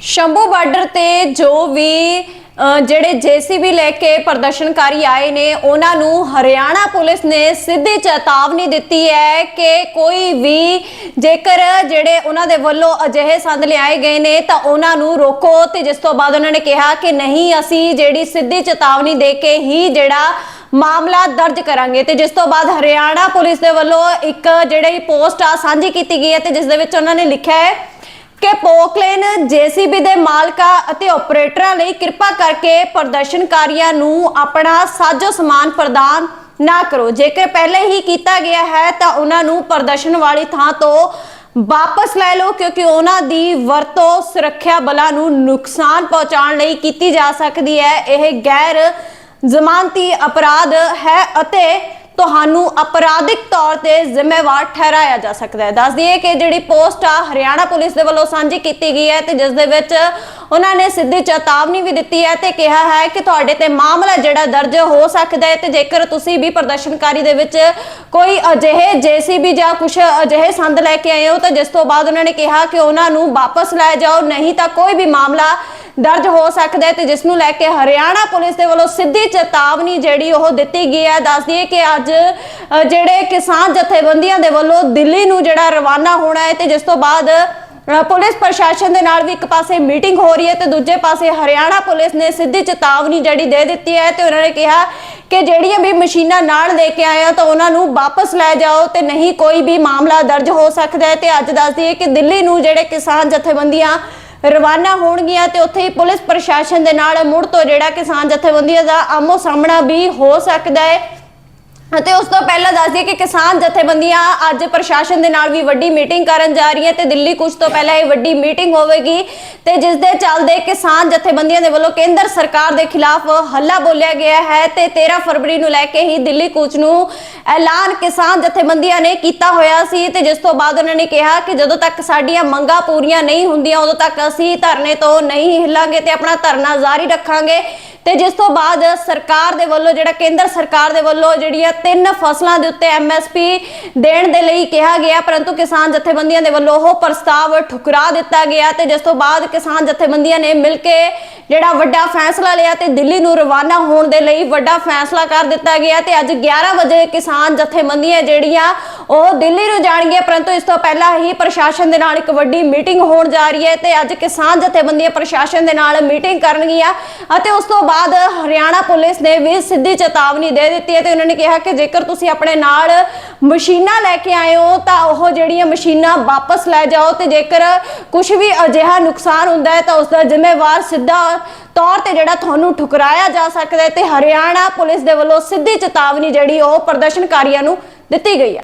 Shambhu border ਤੇ ਜੋ ਵੀ ਅ, ਜਿਹੜੇ ਜੀਸੀਬੀ ਲੈ ਕੇ ਪ੍ਰਦਰਸ਼ਨਕਾਰੀ ਆਏ ਨੇ ਉਹਨਾਂ ਨੂੰ ਹਰਿਆਣਾ ਪੁਲਿਸ ਨੇ ਸਿੱਧੀ ਚੇਤਾਵਨੀ ਦਿੱਤੀ ਹੈ ਕਿ ਕੋਈ ਵੀ ਜੇਕਰ ਜਿਹੜੇ ਉਹਨਾਂ ਦੇ ਵੱਲੋਂ ਅਜਿਹੇ ਸੰਦ ਲਿਆਏ ਗਏ ਨੇ ਤਾਂ ਉਹਨਾਂ ਨੂੰ ਰੋਕੋ। ਤੇ ਜਿਸ ਤੋਂ ਬਾਅਦ ਉਹਨਾਂ ਨੇ ਕਿਹਾ ਕਿ ਨਹੀਂ ਅਸੀਂ ਜਿਹੜੀ ਸਿੱਧੀ ਚੇਤਾਵਨੀ ਦੇ ਕੇ ਹੀ ਜਿਹੜਾ ਮਾਮਲਾ ਦਰਜ ਕਰਾਂਗੇ। ਤੇ ਜਿਸ ਤੋਂ ਬਾਅਦ ਹਰਿਆਣਾ ਪੁਲਿਸ ਦੇ ਵੱਲੋਂ ਇੱਕ ਜਿਹੜੀ ਪੋਸਟ ਆ ਸਾਂਝੀ ਕੀਤੀ ਗਈ ਹੈ ਤੇ ਜਿਸ ਦੇ ਵਿੱਚ ਉਹਨਾਂ ਨੇ ਲਿਖਿਆ ਹੈ ਕਿ ਪੋਕਲੇਨ ਜੀਸੀਬੀ ਦੇ ਮਾਲਕਾਂ ਅਤੇ ਆਪਰੇਟਰਾਂ ਲਈ ਕਿਰਪਾ ਕਰਕੇ ਪ੍ਰਦਰਸ਼ਨਕਾਰੀਆਂ ਨੂੰ ਆਪਣਾ ਸਾਜੋ ਸਮਾਨ ਪ੍ਰਦਾਨ ਨਾ ਕਰੋ। ਜੇਕਰ ਪਹਿਲੇ ਹੀ ਕੀਤਾ ਗਿਆ ਹੈ, ਤਾਂ ਉਹਨਾਂ ਨੂੰ ਪ੍ਰਦਰਸ਼ਨ ਵਾਲੀ ਥਾਂ ਤੋਂ ਵਾਪਸ ਲੈ ਲਓ, ਕਿਉਂਕਿ ਉਹਨਾਂ ਦੀ ਵਰਤੋਂ ਸੁਰੱਖਿਆ ਬਲਾਂ ਨੂੰ ਨੁਕਸਾਨ ਪਹੁੰਚਾਉਣ ਲਈ ਕੀਤੀ ਜਾ ਸਕਦੀ ਹੈ। ਇਹ ਗੈਰ ਜ਼ਮਾਨਤੀ ਅਪਰਾਧ ਹੈ ਅਤੇ ਤੁਹਾਨੂੰ ਅਪਰਾਧਿਕ ਤੌਰ ਤੇ ਜ਼ਿੰਮੇਵਾਰ ਠਹਿਰਾਇਆ ਜਾ ਸਕਦਾ ਹੈ। ਦੱਸ ਦਈਏ ਕਿ ਜਿਹੜੀ ਪੋਸਟ ਆ, ਹਰਿਆਣਾ ਪੁਲਿਸ ਦੇ ਵੱਲੋਂ ਸਾਂਝੀ ਕੀਤੀ ਗਈ ਹੈ ਤੇ ਜਿਸ ਦੇ ਵਿੱਚ ਉਹਨਾਂ ਨੇ ਸਿੱਧੀ ਚੇਤਾਵਨੀ ਵੀ ਦਿੱਤੀ ਹੈ ਤੇ ਕਿਹਾ ਹੈ ਕਿ ਤੁਹਾਡੇ ਤੇ ਮਾਮਲਾ ਜਿਹੜਾ ਦਰਜ ਹੋ ਸਕਦਾ ਹੈ ਤੇ ਜੇਕਰ ਤੁਸੀਂ ਵੀ ਪ੍ਰਦਰਸ਼ਨਕਾਰੀ ਦੇ ਵਿੱਚ ਕੋਈ ਅਜਿਹੇ ਜੀਸੀਬੀ ਜਾਂ ਕੁਝ ਅਜਿਹੇ ਸੰਦ ਲੈ ਕੇ ਆਏ ਹੋ ਤਾਂ ਜਿਸ ਤੋਂ ਬਾਅਦ ਉਹਨਾਂ ਨੇ ਕਿਹਾ ਕਿ ਉਹਨਾਂ ਨੂੰ ਵਾਪਸ ਲੈ ਜਾਓ, ਨਹੀਂ ਤਾਂ ਕੋਈ ਵੀ ਮਾਮਲਾ ਦਰਜ ਹੋ ਸਕਦਾ ਹੈ ਤੇ ਜਿਸ ਨੂੰ ਲੈ ਕੇ ਹਰਿਆਣਾ ਪੁਲਿਸ ਦੇ ਵੱਲੋਂ ਸਿੱਧੀ ਚੇਤਾਵਨੀ ਜਿਹੜੀ ਉਹ ਦਿੱਤੀ ਗਈ ਹੈ। ਦੱਸ ਦਈਏ ਕਿ ਅੱਜ ਜਿਹੜੇ ਕਿਸਾਨ ਜਥੇਬੰਦੀਆਂ ਦੇ ਵੱਲੋਂ ਦਿੱਲੀ ਨੂੰ ਜਿਹੜਾ ਰਵਾਨਾ ਹੋਣਾ ਹੈ ਤੇ ਜਿਸ ਤੋਂ ਬਾਅਦ ਪੁਲਿਸ ਪ੍ਰਸ਼ਾਸਨ ਦੇ ਨਾਲ ਵੀ ਇੱਕ ਪਾਸੇ ਮੀਟਿੰਗ ਹੋ ਰਹੀ ਹੈ ਤੇ ਦੂਜੇ ਪਾਸੇ ਹਰਿਆਣਾ ਪੁਲਿਸ ਨੇ ਸਿੱਧੀ ਚੇਤਾਵਨੀ ਜਿਹੜੀ ਦੇ ਦਿੱਤੀ ਹੈ ਤੇ ਉਹਨਾਂ ਨੇ ਕਿਹਾ ਕਿ ਜਿਹੜੀਆਂ ਵੀ ਮਸ਼ੀਨਾਂ ਨਾਲ ਲੈ ਕੇ ਆਏ ਆ ਤਾਂ ਉਹਨਾਂ ਨੂੰ ਵਾਪਸ ਲੈ ਜਾਓ ਤੇ ਨਹੀਂ ਕੋਈ ਵੀ ਮਾਮਲਾ ਦਰਜ ਹੋ ਸਕਦਾ ਹੈ। ਤੇ ਅੱਜ ਦੱਸ ਦਈਏ ਕਿ ਦਿੱਲੀ ਨੂੰ ਜਿਹੜੇ ਕਿਸਾਨ ਜਥੇਬੰਦੀਆਂ ਰਵਾਨਾ ਹੋਣਗੀਆਂ ਤੇ ਉੱਥੇ ਹੀ ਪੁਲਿਸ ਪ੍ਰਸ਼ਾਸਨ ਦੇ ਨਾਲ ਮੁੜ ਤੋਂ ਜਿਹੜਾ ਕਿਸਾਨ ਜਥੇਬੰਦੀਆਂ ਦਾ ਆਮੋ ਸਾਹਮਣਾ ਵੀ ਹੋ ਸਕਦਾ ਹੈ। ਅਤੇ ਉਸ ਤੋਂ ਪਹਿਲਾਂ ਦੱਸ ਦਈਏ ਕਿ ਕਿਸਾਨ ਜਥੇਬੰਦੀਆਂ ਅੱਜ ਪ੍ਰਸ਼ਾਸਨ ਦੇ ਨਾਲ ਵੀ ਵੱਡੀ ਮੀਟਿੰਗ ਕਰਨ ਜਾ ਰਹੀਆਂ ਹੈ ਤੇ ਦਿੱਲੀ ਕੁਝ ਤੋਂ ਪਹਿਲਾਂ ਇਹ ਵੱਡੀ ਮੀਟਿੰਗ ਹੋਵੇਗੀ। ਤੇ ਜਿਸ ਦੇ ਚੱਲਦੇ ਕਿਸਾਨ ਜਥੇਬੰਦੀਆਂ ਦੇ ਵੱਲੋਂ ਕੇਂਦਰ ਸਰਕਾਰ ਦੇ ਖਿਲਾਫ ਹੱਲਾ ਬੋਲਿਆ ਗਿਆ ਹੈ ਤੇ 13 ਫਰਵਰੀ ਨੂੰ ਲੈ ਕੇ ਹੀ ਦਿੱਲੀ ਕੂਚ ਨੂੰ ਐਲਾਨ ਕਿਸਾਨ ਜਥੇਬੰਦੀਆਂ ਨੇ ਕੀਤਾ ਹੋਇਆ ਸੀ ਤੇ ਜਿਸ ਤੋਂ ਬਾਅਦ ਉਹਨਾਂ ਨੇ ਕਿਹਾ ਕਿ ਜਦੋਂ ਤੱਕ ਸਾਡੀਆਂ ਮੰਗਾਂ ਪੂਰੀਆਂ ਨਹੀਂ ਹੁੰਦੀਆਂ, ਉਦੋਂ ਤੱਕ ਅਸੀਂ ਧਰਨੇ ਤੋਂ ਨਹੀਂ ਹਿੱਲਾਂਗੇ ਤੇ ਆਪਣਾ ਧਰਨਾ ਜਾਰੀ ਰੱਖਾਂਗੇ। ਤੇ ਜਿਸ ਤੋਂ ਬਾਅਦ ਸਰਕਾਰ ਦੇ ਵੱਲੋਂ, ਜਿਹੜਾ ਕੇਂਦਰ ਸਰਕਾਰ ਦੇ ਵੱਲੋਂ ਜਿਹੜੀਆਂ ਤਿੰਨ ਫਸਲਾਂ ਦੇ ਉੱਤੇ ਐਮਐਸਪੀ ਦੇਣ ਦੇ ਲਈ ਕਿਹਾ ਗਿਆ, ਪਰੰਤੂ ਕਿਸਾਨ ਜਥੇਬੰਦੀਆਂ ਦੇ ਵੱਲੋਂ ਉਹ ਪ੍ਰਸਤਾਵ ਠੁਕਰਾ ਦਿੱਤਾ ਗਿਆ ਤੇ ਜਿਸ ਤੋਂ ਬਾਅਦ ਕਿਸਾਨ ਜਥੇਬੰਦੀਆਂ ਨੇ ਮਿਲ ਕੇ ਜਿਹੜਾ ਵੱਡਾ ਫੈਸਲਾ ਲਿਆ ਤੇ ਦਿੱਲੀ ਨੂੰ ਰਵਾਨਾ ਹੋਣ ਦੇ ਲਈ ਵੱਡਾ ਫੈਸਲਾ ਕਰ ਦਿੱਤਾ ਗਿਆ ਤੇ ਅੱਜ 11 ਵਜੇ ਕਿਸਾਨ ਜਥੇਬੰਦੀਆਂ ਜਿਹੜੀਆਂ ਉਹ ਦਿੱਲੀ ਨੂੰ ਜਾਣਗੀਆਂ ਪਰੰਤੂ ਇਸ ਤੋਂ ਪਹਿਲਾਂ ਹੀ ਪ੍ਰਸ਼ਾਸਨ ਦੇ ਨਾਲ ਇੱਕ ਵੱਡੀ ਮੀਟਿੰਗ ਹੋਣ ਜਾ ਰਹੀ ਹੈ ਤੇ ਅੱਜ ਕਿਸਾਨ ਜਥੇਬੰਦੀਆਂ ਪ੍ਰਸ਼ਾਸਨ ਦੇ ਨਾਲ ਮੀਟਿੰਗ ਕਰਨਗੀਆਂ ਅਤੇ ਉਸ ਤੋਂ ਬਾਅਦ ਹਰਿਆਣਾ ਪੁਲਿਸ ਨੇ ਵੀ ਸਿੱਧੀ ਚੇਤਾਵਨੀ ਦੇ ਦਿੱਤੀ ਹੈ ਤੇ ਉਹਨਾਂ ਨੇ ਕਿਹਾ ਕਿ ਜੇਕਰ ਤੁਸੀਂ ਆਪਣੇ ਨਾਲ ਮਸ਼ੀਨਾਂ ਲੈ ਕੇ ਆਏ ਹੋ, ਤਾਂ ਉਹ ਜਿਹੜੀਆਂ ਮਸ਼ੀਨਾਂ ਵਾਪਸ ਲੈ ਜਾਓ ਤੇ ਜੇਕਰ ਕੁਝ ਵੀ ਅਜਿਹਾ ਨੁਕਸਾਨ ਹੁੰਦਾ ਹੈ, ਤਾਂ ਉਸ ਦਾ ਜ਼ਿੰਮੇਵਾਰ ਸਿੱਧਾ ਤੌਰ ਤੇ ਜਿਹੜਾ ਤੁਹਾਨੂੰ ਠੁਕਰਾਇਆ ਜਾ ਸਕਦਾ ਹੈ ਤੇ ਹਰਿਆਣਾ ਪੁਲਿਸ ਦੇ ਵੱਲੋਂ ਸਿੱਧੀ ਚੇਤਾਵਨੀ ਜਿਹੜੀ ਉਹ ਪ੍ਰਦਰਸ਼ਨਕਾਰੀਆਂ ਨੂੰ ਦਿੱਤੀ ਗਈ ਹੈ।